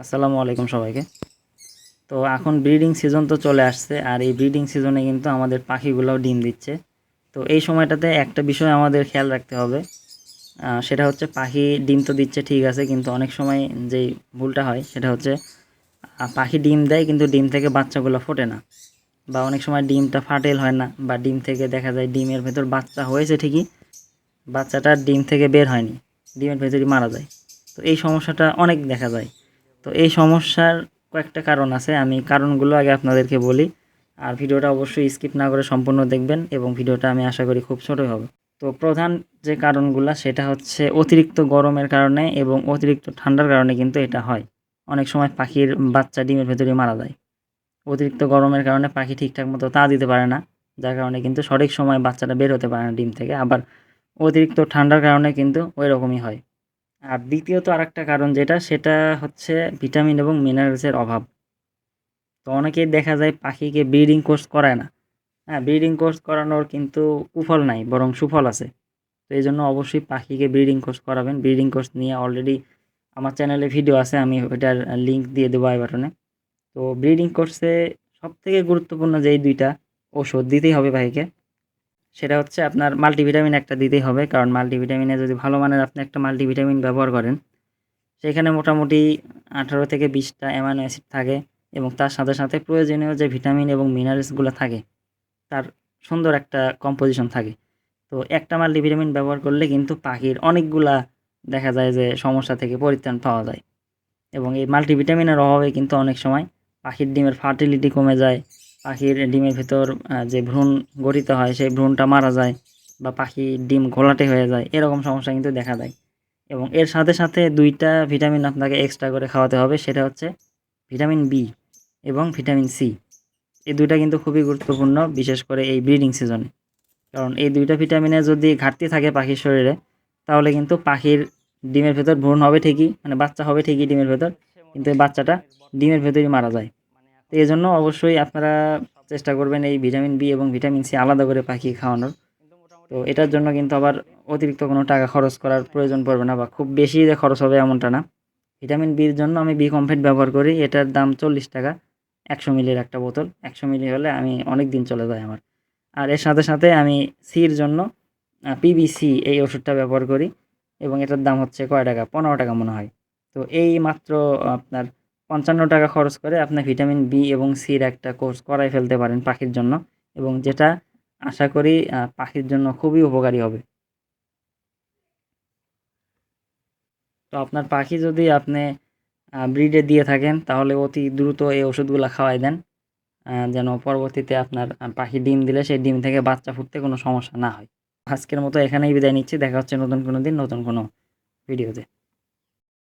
আসসালামু আলাইকুম সবাইকে। তো এখন ব্রিডিং সিজন তো চলে আসছে, আর এই ব্রিডিং সিজনে কিন্তু আমাদের পাখিগুলোও ডিম দিচ্ছে। তো এই সময়টাতে একটা বিষয় আমাদের খেয়াল রাখতে হবে সেটা হচ্ছে পাখি ডিম তো দিচ্ছে ঠিক আছে, কিন্তু অনেক সময় যেই ভুলটা হয় সেটা হচ্ছে পাখি ডিম দেয় কিন্তু ডিম থেকে বাচ্চাগুলো ফোটে না। বা অনেক সময় ডিমটা ফাটেল হয় না, বা ডিম থেকে দেখা যায় ডিমের ভেতর বাচ্চা হয়েছে ঠিকই, বাচ্চাটা ডিম থেকে বের হয়নি, ডিমের ভেতরই মারা যায়। তো এই সমস্যাটা অনেক দেখা যায়। তো এই সমস্যার কয়েকটা কারণ আছে, আমি কারণগুলো আগে আপনাদেরকে বলি। আর ভিডিওটা অবশ্যই স্কিপ না করে সম্পূর্ণ দেখবেন এবং ভিডিওটা আমি আশা করি খুব ছোটোই হবে। তো প্রধান যে কারণগুলো, সেটা হচ্ছে অতিরিক্ত গরমের কারণে এবং অতিরিক্ত ঠান্ডার কারণে কিন্তু এটা হয়। অনেক সময় পাখির বাচ্চা ডিমের ভেতরে মারা যায়। অতিরিক্ত গরমের কারণে পাখি ঠিকঠাক মতো তা দিতে পারে না, যার কারণে কিন্তু সঠিক সময় বাচ্চাটা বের হতে পারে না ডিম থেকে। আবার অতিরিক্ত ঠান্ডার কারণে কিন্তু ওই রকমই হয়। আর দ্বিতীয়ত আরেকটা কারণ যেটা, সেটা হচ্ছে ভিটামিন এবং মিনারেলসের অভাব। তো অনেকেই দেখা যায় পাখিকে ব্রিডিং কোর্স করায় না। হ্যাঁ ব্রিডিং কোর্স করানোর কিন্তু কুফল নাই, বরং সুফল আছে। তো এই জন্য অবশ্যই পাখিকে ব্রিডিং কোর্স করাবেন। ব্রিডিং কোর্স নিয়ে অলরেডি আমার চ্যানেলে ভিডিও আছে, আমি ওইটার লিঙ্ক দিয়ে দেবো আই বাটনে তো ব্রিডিং কোর্সে সবথেকে গুরুত্বপূর্ণ যেই দুইটা ওষুধ দিতেই হবে পাখিকে সেটা হচ্ছে আপনার মাল্টিভিটামিন একটা দিতেই হবে, কারণ মাল্টিভিটামিনে যদি ভালো মানের আপনি একটা মাল্টিভিটামিন ব্যবহার করেন, সেখানে মোটামুটি আঠারো থেকে বিশটা অ্যামাইনো অ্যাসিড থাকে এবং তার সাথে সাথে প্রয়োজনীয় যে ভিটামিন এবং মিনারেলসগুলো থাকে, তার সুন্দর একটা কম্পোজিশন থাকে। তো একটা মাল্টিভিটামিন ব্যবহার করলে কিন্তু পাখির অনেকগুলা দেখা যায় যে সমস্যা থেকে পরিত্রাণ পাওয়া যায়। এবং এই মাল্টিভিটামিনের অভাবে কিন্তু অনেক সময় পাখির ডিমের ফার্টিলিটি কমে যায় পাখির ডিমের ভেতর যে ভ্রূণ গঠিত হয়, সেই ভ্রূণটা মারা যায় বা পাখি ডিম ঘোলাটে হয়ে যায়, এরকম সমস্যা কিন্তু দেখা দেয়। এবং এর সাথে সাথে দুইটা ভিটামিন আপনাকে এক্সট্রা করে খাওয়াতে হবে, সেটা হচ্ছে ভিটামিন বি এবং ভিটামিন সি এই দুইটা কিন্তু খুবই গুরুত্বপূর্ণ, বিশেষ করে এই ব্রিডিং সিজনে কারণ এই দুইটা ভিটামিনের যদি ঘাটতি থাকে পাখির শরীরে, তাহলে কিন্তু পাখির ডিমের ভেতর ভ্রূণ হবে ঠিকই মানে বাচ্চা হবে ঠিকই ডিমের ভেতর, কিন্তু এই বাচ্চাটা ডিমের ভেতরই মারা যায়। তো এই জন্য অবশ্যই আপনারা চেষ্টা করবেন এই ভিটামিন বি এবং ভিটামিন সি আলাদা করে পাখি খাওয়ানোর। তো এটার জন্য কিন্তু আবার অতিরিক্ত কোনো টাকা খরচ করার প্রয়োজন পড়বে না বা খুব বেশি যে খরচ হবে এমনটা না। ভিটামিন বির জন্য আমি বি কমপ্লিট ব্যবহার করি, এটার দাম চল্লিশ টাকা, একশো মিলির একটা বোতল। একশো মিলি হলে আমি অনেক দিন চলে যায় আমার। আর এর সাথে সাথে আমি সির জন্য পিবিসি এই ওষুধটা ব্যবহার করি এবং এটার দাম হচ্ছে কয় টাকা? পনেরো টাকা মনে হয়। তো এই মাত্র আপনার পঞ্চান্ন টাকা খরচ করে আপনি ভিটামিন বি এবং সির একটা কোর্স করাই ফেলতে পারেন পাখির জন্য এবং যেটা আশা করি পাখির জন্য খুবই উপকারী হবে। তো আপনার পাখি যদি আপনি ব্রিডে দিয়ে থাকেন, তাহলে অতি দ্রুত এই ওষুধগুলো খাওয়াই দেন যেন পরবর্তীতে আপনার পাখি ডিম দিলে সেই ডিম থেকে বাচ্চা ফুটতে কোনো সমস্যা না হয়। আজকের মতো এখানেই বিদায় নিচ্ছি। দেখা হচ্ছে নতুন কোনো দিন, নতুন কোনো ভিডিওতে।